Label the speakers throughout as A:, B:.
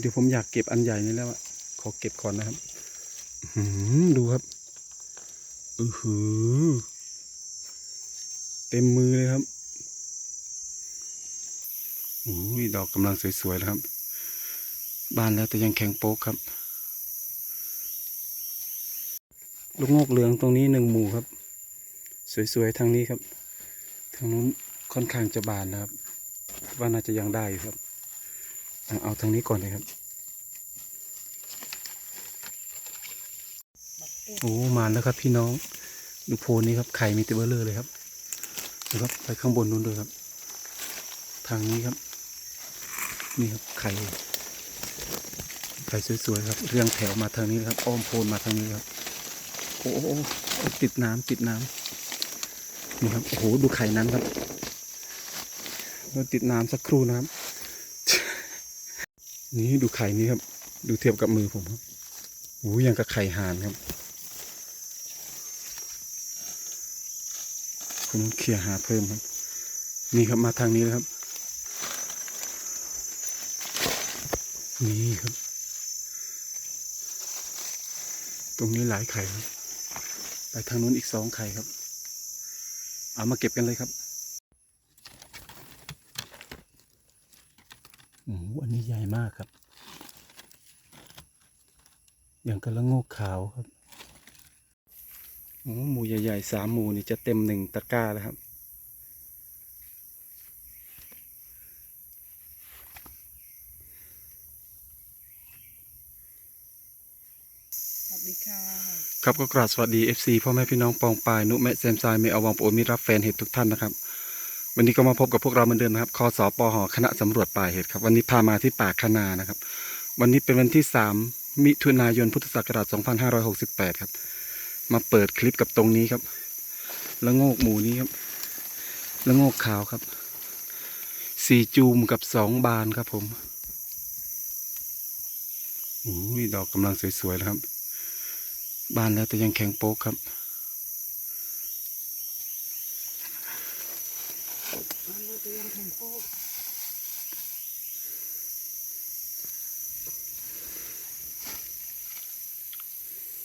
A: เดี๋ยวผมอยากเก็บอันใหญ่นี่แล้วอะขอเก็บก่อนนะครับดูครับอือหือเต็มมือเลยครับอุ้ยดอกกำลังสวยๆแล้วครับ บานแล้วแต่ยังแข็งโป๊กครับ ลูกงอกเหลืองตรงนี้หนึ่งหมู่ครับ สวยๆทางนี้ครับ ทางนู้นค่อนข้างจะบานนะครับ ว่าน่าจะยังได้อยู่ครับ เอาทางนี้ก่อนเลยครับโอ้มาแล้วครับ พี่น้องดูโพนนี้ครับไข่มีแติเบลเลอร์เลยครับดูครับไปข้างบนนู้นด้วยครับ ทางนี้ครับ นี่ครับไข่ไข่สวยๆครับ เรียงแถวมาทางนี้ครับ อ้อมโพนมาทางนี้ครับ โอ้โหติดน้ำติดน้ำนี่ครับโอ้โหดูไข่นั้นครับเราติดน้ำสักครู่นะครับ นี่ดูไข่นี้ครับ ดูเทียบกับมือผมครับโอ้ยยังกับไข่ห่านครับคุณต้องเคลียหาเพิ่มครับ นี่ครับมาทางนี้เลยครับ นี่ครับ ตรงนี้หลายไข่ครับไปทางนู้นอีกสองไข่ครับ เอามาเก็บกันเลยครับ อ้โหอันนี้ใหญ่มากครับ อย่างกระละโงกขาวครับโอ้หมูใหญ่ๆสามหมูนี่จะเต็มหนึ่งตะกร้าแล้วครับ
B: สวัสดีค่ะ
A: ครับก็กราบสวัสดี FC พ่อแม่พี่น้องปองปาย นุแมะแซมซายเมอวังโปรมิตรรับแฟนเห็ดทุกท่านนะครับ วันนี้ก็มาพบกับพวกเราเหมือนเดิมนะครับคอสอปหคณะสำรวจป่าเห็ดครับ วันนี้พามาที่ป่าคนานะครับ วันนี้เป็นวันที่ 3 มิถุนายนพุทธศักราช 2568 ครับ มาเปิดคลิปกับตรงนี้ครับละโงกหมูนี้ครับละโงกขาวครับสี่จูมกับสองบานครับผมโอ้ยดอกกำลังสวยๆแล้วครับ บานแล้วแต่ยังแข็งโป๊กครับ
B: มันเราจะยังแข็งโป๊ก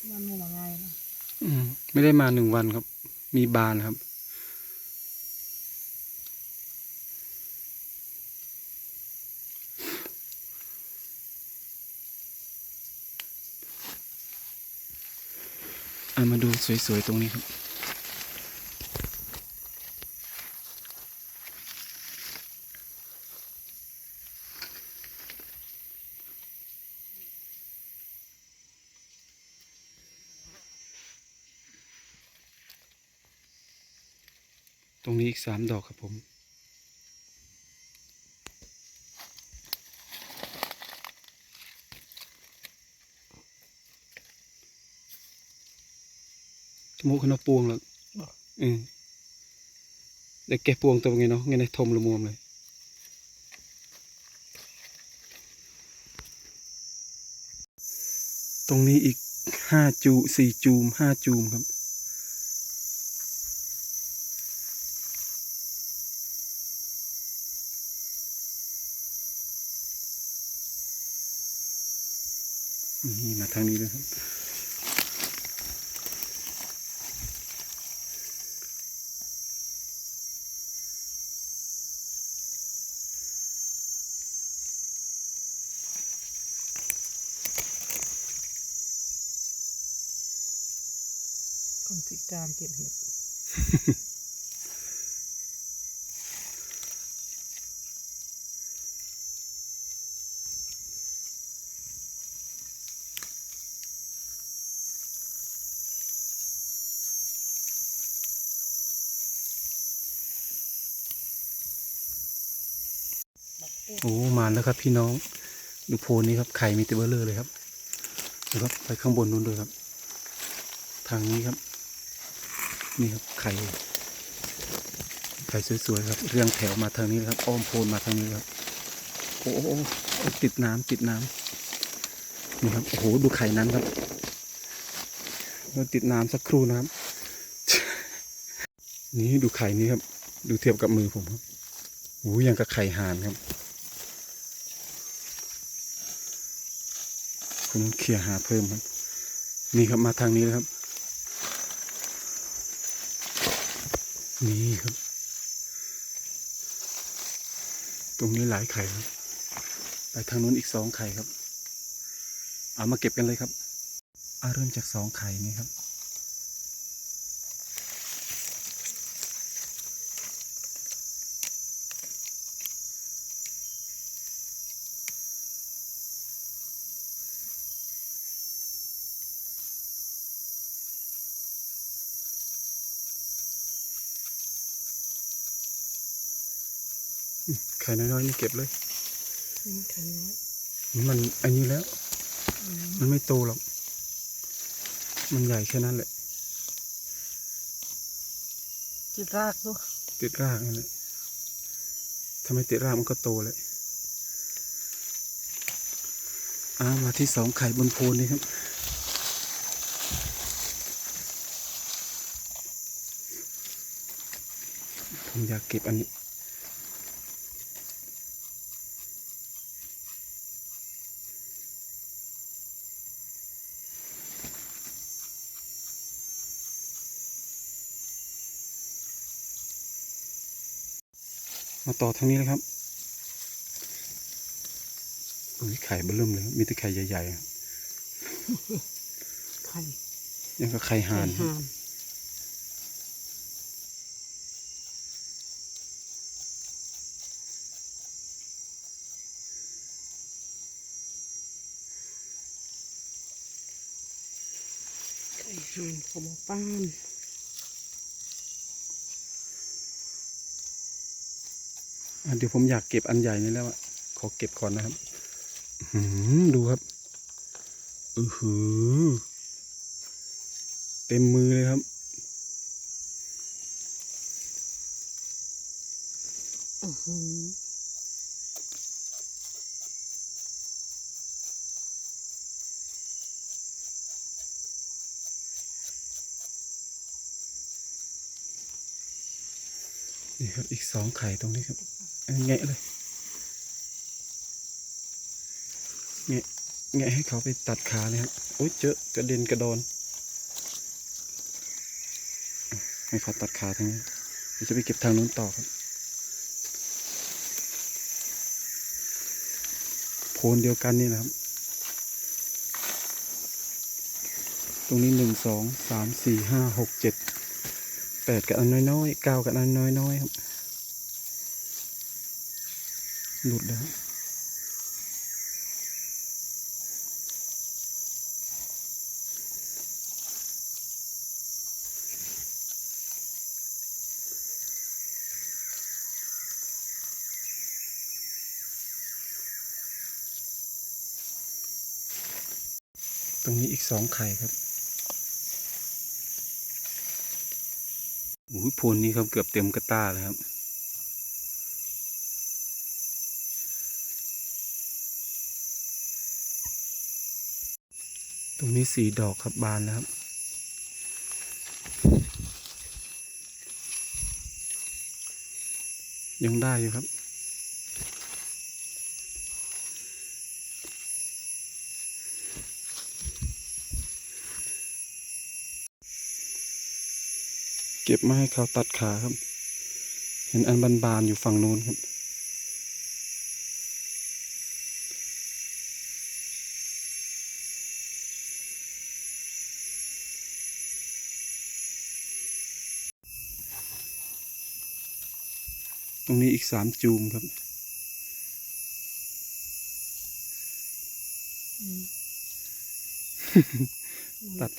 B: มันมีอะไรนะ
A: อืมไม่ได้มาหนึ่งวันครับ มีบานครับ อะมาดูสวยๆตรงนี้ครับ รงนี้อีกสามดอกครับผม จมูกขนาดปวงแล้วอืมเด็กแกปวงตัวไงเนาะไงในทมละมวมเลยตรงนี้อีกห้าจูสี่จูมห้าจูมครับ นี่มาทางนี้เลยครับ
B: คนพิการเก็บเห็ด
A: โอ้มาแล้วครับ พี่น้องดูโพนนี้ครับไข่มีแติเบลเลอร์เลยครับดูครับไปข้างบนนู้นด้วยครับ ทางนี้ครับ นี่ครับไข่ไข่สวยๆครับ เรียงแถวมาทางนี้ครับ อ้อมโพนมาทางนี้ครับ โอ้โหติดน้ำติดน้ำนี่ครับโอ้โหดูไข่นั้นครับเราติดน้ำสักครู่นะครับ นี่ดูไข่นี้ครับ ดูเทียบกับมือผมครับโอ้ยังกับไข่ห่านครับ คนนู้นเคลียหาเพิ่มครับ นี่ครับมาทางนี้แล้วครับ นี่ครับ ตรงนี้หลายไข่ครับไปทางนู้นอีกสองไข่ครับ เอามาเก็บกันเลยครับ เอาเริ่มจากสองไข่นี้ครับ ข่น้อยๆนี่เก็บเลย
B: นี่ไข่น้อย
A: มันอันนี้แล้ว
B: อืม
A: มันไม่โตหรอก มันใหญ่แค่นั้นแหละ
B: จิตรากด้วย
A: ติดรากนั่นแหละถ้าไม่ติดรากมันก็โตเลยอ่ามาที่สองไข่บนโพนนี่ครับผมอยากเก็บอันนี้ มาต่อทางนี้เลยครับอุ้ยไข่เบิ่มเลยครับมีแต่ไข่ใหญ่ๆอะ
B: ไข่
A: ยังกับไข่ห่าน
B: ไข่ห่านไข่ห่านเขาบอกป้าน
A: อะ เดี๋ยวผมอยากเก็บอันใหญ่นี่แล้วอะขอเก็บก่อนนะครับดูครับอือหือ เต็มมือเลยครับ
B: อือหือ
A: นี่ครับอีกสองไข่ตรงนี้ครับแงะเลยแงะแงะให้เขาไปตัดขาเลยครับโอ๊ยเจอกระเด็นกระดอนให้เขาตัดขาทางนี้เดี๋ยวจะไปเก็บทางนู้นต่อครับโพนเดียวกันนี่นะครับ ตรงนี้หนึ่งสองสามสี่ห้าหกเจ็ด แปดกับอันน้อยๆเก้ากับอันน้อยๆครับหลุดแล้วตรงนี้อีกสองไข่ครับ โอ้ยโพนนี้ครับเกือบเต็มกระต้าเลยครับ ตรงนี้สีดอกครับบานแล้วครับ ยังได้อยู่ครับ เก็บมาให้เขาตัดขาครับ เห็นอันบานๆอยู่ฝั่งนู้นครับตรงนี้อีกสามจูมครับ
B: อืม
A: ตัด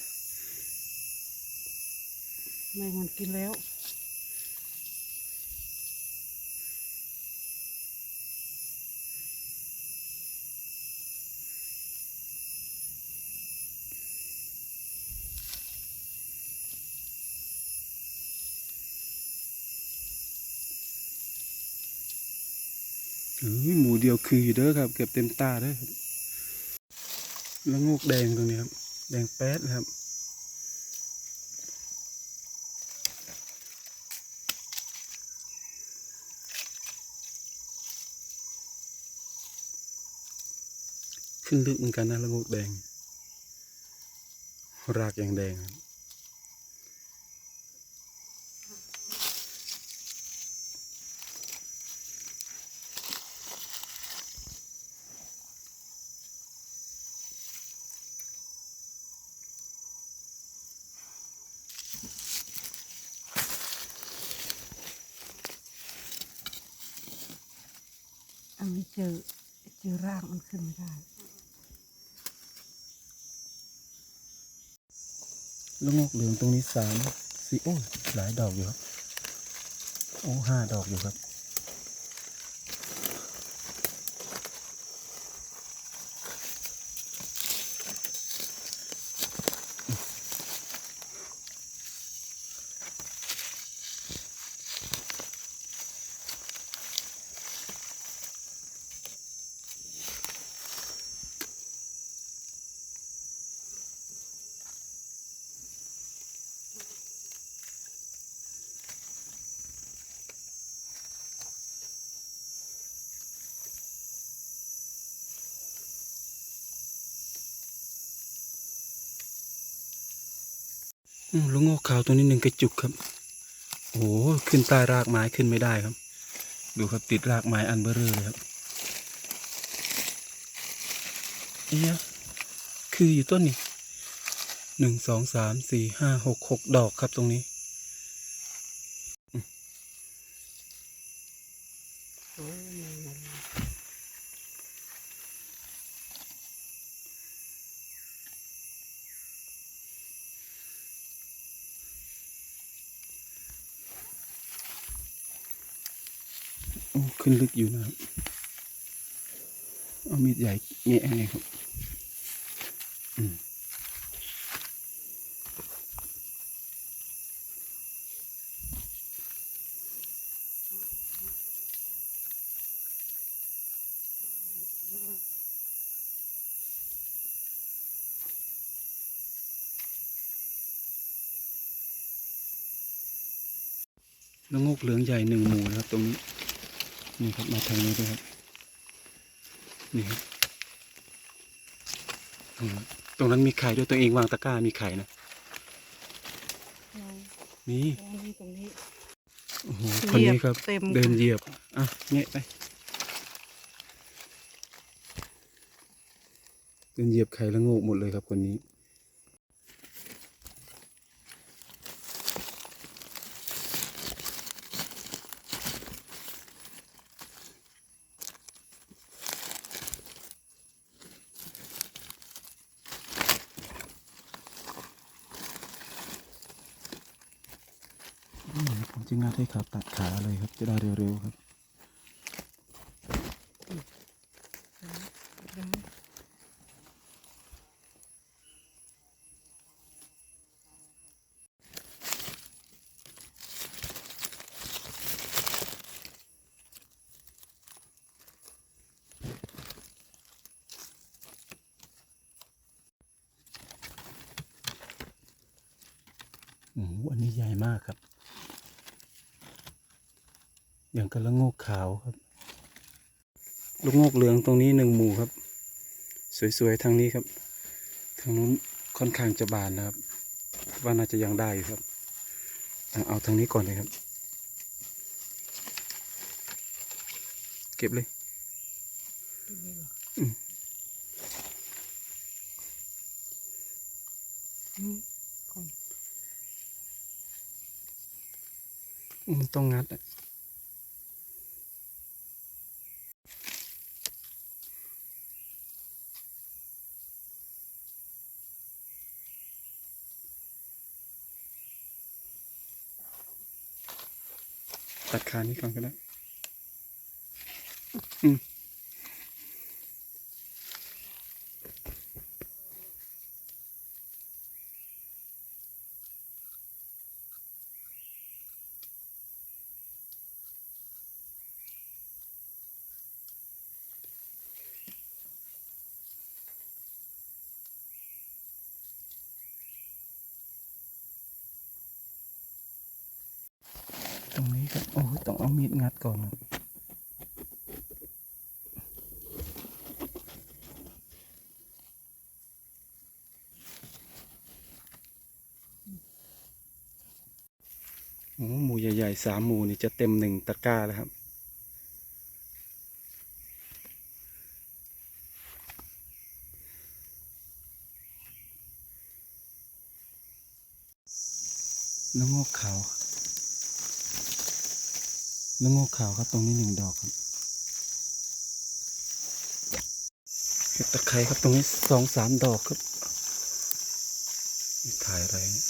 B: แม่งมันกินแล้ว
A: หมูเดียวคืออยู่เด้อครับ เกือบเต็มตาเด้อแล้วงูกแดงตรงนี้ครับ แดงแป๊ดเลยครับ ขึ้นลึกเหมือนกันนะละงูแดง รากยังแดง ลูกงอกเหลืองตรงนี้สามสี่โอ้หลายดอกอยู่ครับ โอ้ห้าดอกอยู่ครับ ลูกงอกขาวตัวนี้หนึ่งกระจุกครับ โอ้ขึ้นใต้รากไม้ขึ้นไม่ได้ครับ ดูครับติดรากไม้อันเบ้อเร่อเลยครับเอ๊ะคืออยู่ต้นนี้หนึ่งสองสามสี่ห้าหกหกดอกครับตรงนี้
B: โอ้ยมันมัน
A: โอ้ ขึ้นลึกอยู่นะครับ เอามีดใหญ่แงะไงครับแล้วงอกเหลืองใหญ่หนึ่งหมู่นะครับตรงนี้ นี่ครับมาทางนี้ด้วยครับนี่ครับอืมตรงนั้นมีไข่ด้วยตัวเองวางตะกร้ามีไข่นะ
B: เรา
A: นี่
B: ตรงนี้ตรงนี้
A: โอ้โหคนนี้ครับ
B: เหยียบเต็ม
A: เดินเหยียบอะเงี้ยไปเดินเหยียบไข่แล้วโงกหมดเลยครับคนนี้ อืม ผมจะงัดให้เขาตัดขาเลยครับ จะได้เร็วๆครับโอ้โหอันนี้ใหญ่มากครับ อย่างกระโงกขาวครับลูกโงกเหลืองตรงนี้หนึ่งหมู่ครับ สวยๆทางนี้ครับ ทางนู้นค่อนข้างจะบานนะครับ ว่าน่าจะยังได้อยู่ครับ เอาทางนี้ก่อนเลยครับ เก็บเลย
B: อื
A: ม
B: อืมก่อน
A: อืมต้องงัดอะ ตัดขานี้ก่อนก็ได้อืม ดงัดก่อนโอ้หมูใหญ่ๆสามหมูนี่จะเต็มหนึ่งตะกร้าแล้วครับ น้ำงอกขาว แล้วงอกขาวครับตรงนี้หนึ่งดอกครับเห็ดตะไคร้ครับตรงนี้สองสามดอกครับนี่ถ่ายอะไรเนี่ย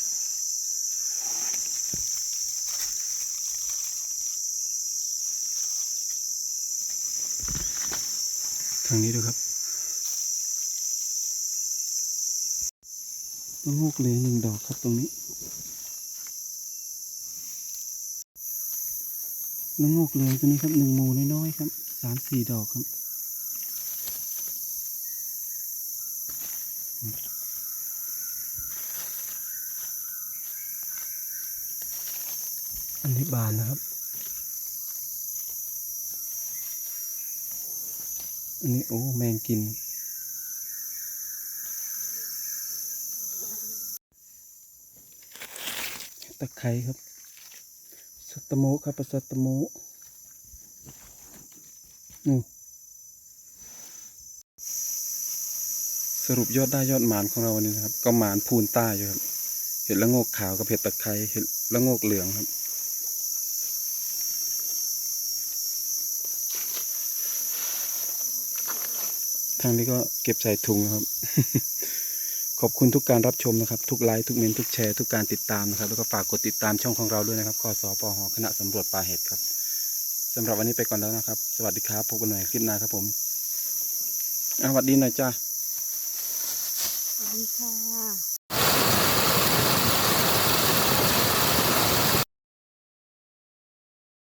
A: ทางนี้ดูครับแล้วงอกเหลยหนึ่งดอกครับตรงนี้ แล้วงอกเหลืองตัวนี้ครับหนึ่งมูน้อยๆครับสามสี่ดอกครับอันนี้บานนะครับ อันนี้โอ้แมงกิน ตะไคร้ครับ ตตโมครับปลาสัตตโมนี่สรุปยอดได้ยอดหมานของเราวันนี้นะครับ ก็หมานพูนใต้อยู่ครับ เห็ดละโงกขาวกับเห็ดตะไคร้เห็ดละโงกเหลืองครับ ทางนี้ก็เก็บใส่ถุงครับ ขอบคุณทุกการรับชมนะครับ ทุกไลค์ทุกเมนทุกแชร์ทุกการติดตามนะครับ แล้วก็ฝากกดติดตามช่องของเราด้วยนะครับกสปหคณะสำรวจป่าเห็ดครับสำหรับวันนี้ไปก่อนแล้วนะครับ สวัสดีครับพบกันใหม่คลิปหน้าครับผมสวัสดีหน่อยจ้า
B: สวัสดีค่ะ